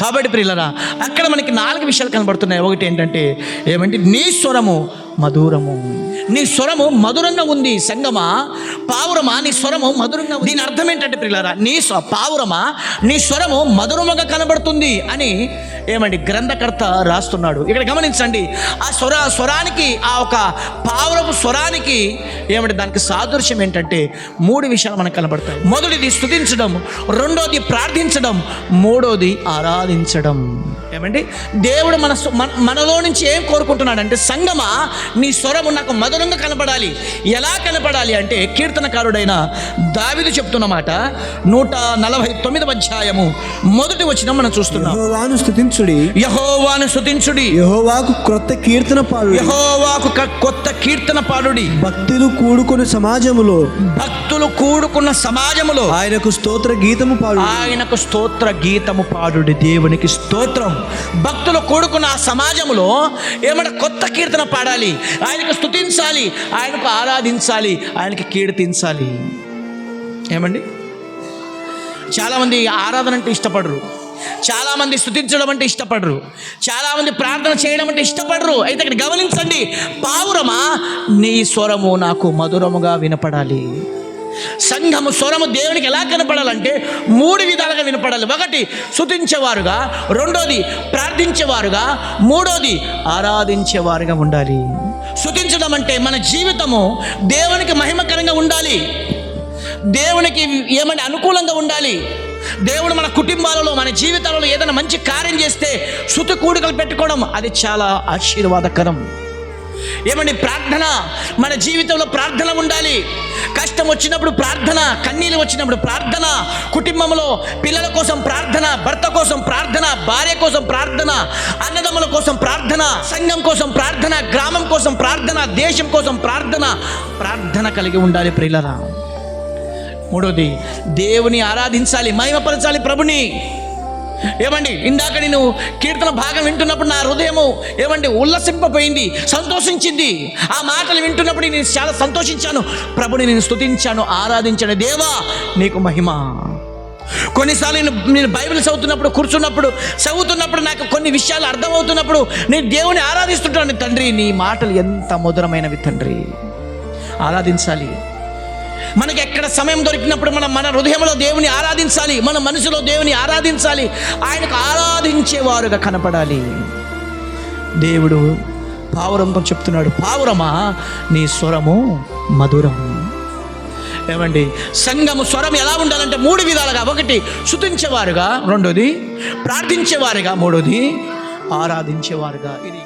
కాబట్టి ప్రియులరా అక్కడ మనకి నాలుగు విషయాలు కనబడుతున్నాయి. ఒకటి ఏంటంటే ఏమంటే నీ స్వరము మధురము. నీ స్వరము మధురంగా ఉంది సంగమా? పావురమా? నీ స్వరము మధురంగా ఉంది. దీని అర్థం ఏంటంటే ప్రియులరా నీ స్వ పావురమా? నీ స్వరము మధురముగా కనబడుతుంది అని ఏమండి? గ్రంథకర్త రాస్తున్నాడు. ఇక్కడ గమనించండి. ఆ స్వర స్వరానికి ఆ ఒక పావురపు స్వరానికి ఏమంటే దానికి సాదృశ్యం ఏంటంటే మూడు విషయాలు మనకు కనబడతాయి. మొదటిది స్థుతించడం రెండోది ప్రార్థించడం మూడోది ఆరాధించడం. ఏమండి? దేవుడు మన మన- మనలో నుంచి ఏం కోరుకుంటున్నాడంటే సంగమా నీ స్వరము నాకు మధురంగా కనపడాలి. ఎలా కనపడాలి అంటే కీర్తనకారుడైన దావిదు చెప్తున్నమాట నూట నలభై తొమ్మిదవ అధ్యాయము. మొదటి వచ్చిన మనం చూస్తున్నాం. స్తుతించుడి. యహోవాను స్తుతించుడి. యెహోవాకు క్రొత్త కీర్తన పాడు యహోవాకు కొత్త కీర్తన పాడుడి. భక్తులు కూడుకొని సమాజములో. భక్తులు కూడుకున్న సమాజములో. ఆయనకు స్తోత్ర గీతము పాడు ఆయనకు స్తోత్ర గీతము పాడుడి దేవునికి స్తోత్రం. భక్తులు కూడుకున్న ఆ సమాజంలో ఏమంటే కొత్త కీర్తన పాడాలి? ఆయనకు స్తుతించాలి ఆయనకు ఆరాధించాలి ఆయనకి కీర్తించాలి. ఏమండి? చాలామంది ఆరాధన అంటే ఇష్టపడరు. చాలామంది స్థుతించడం అంటే ఇష్టపడరు. చాలామంది ప్రార్థన చేయడం అంటే ఇష్టపడరు. అయితే ఇక్కడ గమనించండి పావురమా? నీ స్వరము నాకు మధురముగా వినపడాలి. సంఘము స్వరము దేవునికి ఎలా కనపడాలంటే మూడు విధాలుగా వినపడాలి. ఒకటి శుతించేవారుగా రెండోది ప్రార్థించేవారుగా. మూడోది ఆరాధించేవారుగా ఉండాలి. శుతించడం అంటే మన జీవితము దేవునికి మహిమకరంగా ఉండాలి. దేవునికి ఏమని అనుకూలంగా ఉండాలి. దేవుడు మన కుటుంబాలలో మన జీవితాలలో ఏదైనా మంచి కార్యం చేస్తే శృతి కూడికలు పెట్టుకోవడం అది చాలా ఆశీర్వాదకరం. ఏమండి ప్రార్థన? మన జీవితంలో ప్రార్థన ఉండాలి. కష్టం వచ్చినప్పుడు ప్రార్థన కన్నీళ్ళు వచ్చినప్పుడు ప్రార్థన. కుటుంబంలో పిల్లల కోసం ప్రార్థన భర్త కోసం ప్రార్థన భార్య కోసం ప్రార్థన అన్నదమ్ముల కోసం ప్రార్థన సంఘం కోసం ప్రార్థన గ్రామం కోసం ప్రార్థన దేశం కోసం ప్రార్థన. ప్రార్థన కలిగి ఉండాలి ప్రియులరా. మూడోది దేవుని ఆరాధించాలి మహిమపరచాలి ప్రభుని. ఏమండి ఇందాక నేను కీర్తన భాగం వింటున్నప్పుడు నా హృదయము ఏమండి ఉల్లసింపపోయింది సంతోషించింది. ఆ మాటలు వింటున్నప్పుడు నేను చాలా సంతోషించాను. ప్రభుని నేను స్తుతించాను ఆరాధించాను. దేవా నీకు మహిమ. కొన్నిసార్లు నేను నేను బైబిల్ చదువుతున్నప్పుడు కూర్చున్నప్పుడు చదువుతున్నప్పుడు నాకు కొన్ని విషయాలు అర్థమవుతున్నప్పుడు నేను దేవుని ఆరాధిస్తుంటాను. తండ్రి నీ మాటలు ఎంత మధురమైనవి తండ్రి. ఆరాధించాలి. మనకి ఎక్కడ సమయం దొరికినప్పుడు మనం మన హృదయంలో దేవుని ఆరాధించాలి మన మనసులో దేవుని ఆరాధించాలి ఆయనకు ఆరాధించేవారుగా కనపడాలి. దేవుడు పావురంతో చెప్తున్నాడు పావురమా నీ స్వరము మధురం. ఏమండి సంఘము స్వరం ఎలా ఉండాలంటే మూడు విధాలుగా ఒకటి శుతించేవారుగా రెండోది ప్రార్థించేవారుగా మూడోది ఆరాధించేవారుగా. ఇది